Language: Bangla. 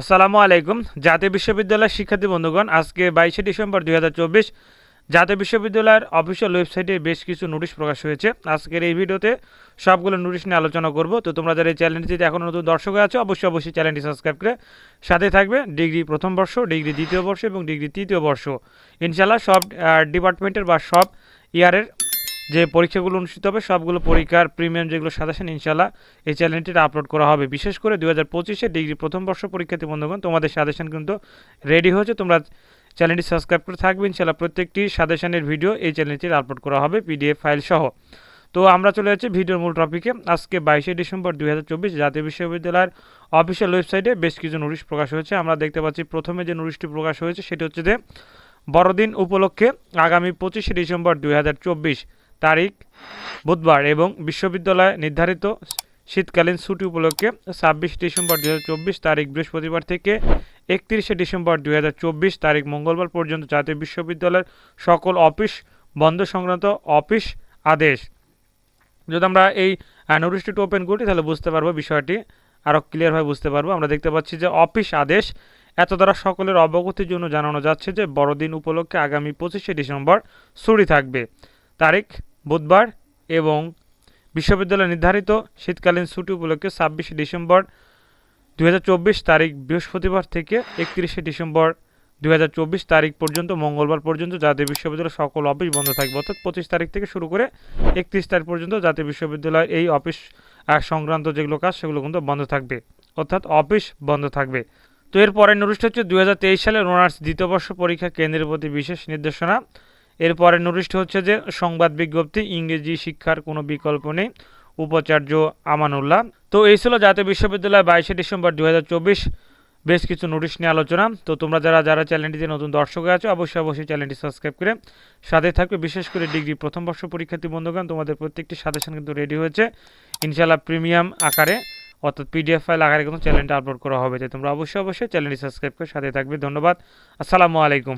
আসসালামু আলাইকুম। জাতীয় বিশ্ববিদ্যালয়ের শিক্ষার্থী বন্ধুগণ, আজকে বাইশে ডিসেম্বর দু হাজার চব্বিশ জাতীয় বিশ্ববিদ্যালয়ের অফিসিয়াল ওয়েবসাইটে বেশ কিছু নোটিশ প্রকাশ হয়েছে। আজকের এই ভিডিওতে সবগুলো নোটিশ নিয়ে আলোচনা করব। তো তোমরা যারা এই চ্যানেলটিতে এখনও নতুন দর্শক আছো, অবশ্যই অবশ্যই চ্যানেলটি সাবস্ক্রাইব করে সাথে থাকবে। ডিগ্রি প্রথম বর্ষ, ডিগ্রি দ্বিতীয় বর্ষ এবং ডিগ্রি তৃতীয় বর্ষ। ইনশাল্লাহ সব ডিপার্টমেন্টের বা সব ইয়ারের যে পরীক্ষাগুলো অনুষ্ঠিত হবে, সবগুলো পরীক্ষার প্রিমিয়াম যেগুলো সাজেশন ইনশাল্লাহ এই চ্যানেলটিতে আপলোড করা হবে। বিশেষ করে দু হাজার পঁচিশে ডিগ্রি প্রথম বর্ষ পরীক্ষার্থী বন্ধুগণ, তোমাদের সাজেশন কিন্তু রেডি হয়েছে, তোমরা চ্যানেলটি সাবস্ক্রাইব করে থাকবে ইনশাল্লাহ প্রত্যেকটি সাজেশনের ভিডিও এই চ্যানেলটিতে আপলোড করা হবে পিডিএফ ফাইল সহ। তো আমরা চলে যাচ্ছি ভিডিওর মূল টপিকে আজকে বাইশে ডিসেম্বর দুই হাজার চব্বিশ জাতীয় বিশ্ববিদ্যালয়ের অফিসিয়াল ওয়েবসাইটে বেশ কিছু নোটিশ প্রকাশ হয়েছে। আমরা দেখতে পাচ্ছি প্রথমে যে নোটিশটি প্রকাশ হয়েছে, সেটি হচ্ছে যে বড়দিন উপলক্ষে আগামী পঁচিশে ডিসেম্বর দুই হাজার চব্বিশ তারিখ, বুধবার এবং বিশ্ববিদ্যালয় নির্ধারিত শীতকালীন ছুটি উপলক্ষে ছাব্বিশ ডিসেম্বর দু হাজার চব্বিশ তারিখ বৃহস্পতিবার থেকে একত্রিশে ডিসেম্বর দু হাজার চব্বিশ তারিখ মঙ্গলবার পর্যন্ত জাতীয় বিশ্ববিদ্যালয়ের সকল অফিস বন্ধ সংক্রান্ত অফিস আদেশ। যদি আমরা এই নোটিশটি ওপেন করি, তাহলে বুঝতে পারব বিষয়টি। আরও ক্লিয়ারভাবে বুঝতে পারব। আমরা দেখতে পাচ্ছি যে অফিস আদেশ এত দ্বারা সকলের অবগতির জন্য জানানো যাচ্ছে যে বড়দিন উপলক্ষে আগামী পঁচিশে ডিসেম্বর ছুটি থাকবে। তারিখ বুধবার এবং বিশ্ববিদ্যালয় নির্ধারিত শীতকালীন ছুটি উপলক্ষে ছাব্বিশে ডিসেম্বর দু হাজার চব্বিশ তারিখ বৃহস্পতিবার থেকে একত্রিশে ডিসেম্বর দু হাজার চব্বিশ তারিখ পর্যন্ত, মঙ্গলবার পর্যন্ত জাতীয় বিশ্ববিদ্যালয়ের সকল অফিস বন্ধ থাকবে। অর্থাৎ পঁচিশ তারিখ থেকে শুরু করে একত্রিশ তারিখ পর্যন্ত জাতীয় বিশ্ববিদ্যালয়ের এই অফিস সংক্রান্ত যেগুলো কাজ সেগুলো কিন্তু বন্ধ থাকবে। অর্থাৎ অফিস বন্ধ থাকবে। তো এর পরের নোটিশ হচ্ছে দু সালের অনার্স দ্বিতীয় বর্ষ পরীক্ষা কেন্দ্রের প্রতি বিশেষ নির্দেশনা। এরপরে নোটিশটি হচ্ছে যে, সংবাদ বিজ্ঞপ্তি, ইংরেজি শিক্ষার কোনো বিকল্প নেই, উপাচার্য আমানুল্লাহ। তো এই ছিল জাতীয় বিশ্ববিদ্যালয় বাইশে ডিসেম্বর দু হাজার চব্বিশ। বেশ কিছু নোটিশ নিয়ে আলোচনা। তো তোমরা যারা যারা চ্যানেলটিতে নতুন দর্শক আছো, অবশ্যই অবশ্যই চ্যানেলটি সাবস্ক্রাইব করে সাথে থাকবে। বিশেষ করে ডিগ্রি প্রথম বর্ষ পরীক্ষার্থী বন্ধুগণ, তোমাদের প্রত্যেকটি সাজেশন কিন্তু রেডি হয়েছে। ইনশাল্লাহ প্রিমিয়াম আকারে, অর্থাৎ পিডিএফ ফাইল আকারে কিন্তু চ্যানেলটা আপলোড করা হবে। তাই তোমরা অবশ্যই অবশ্যই চ্যানেলটি সাবস্ক্রাইব করে সাথে থাকবে। ধন্যবাদ। আসসালামু আলাইকুম।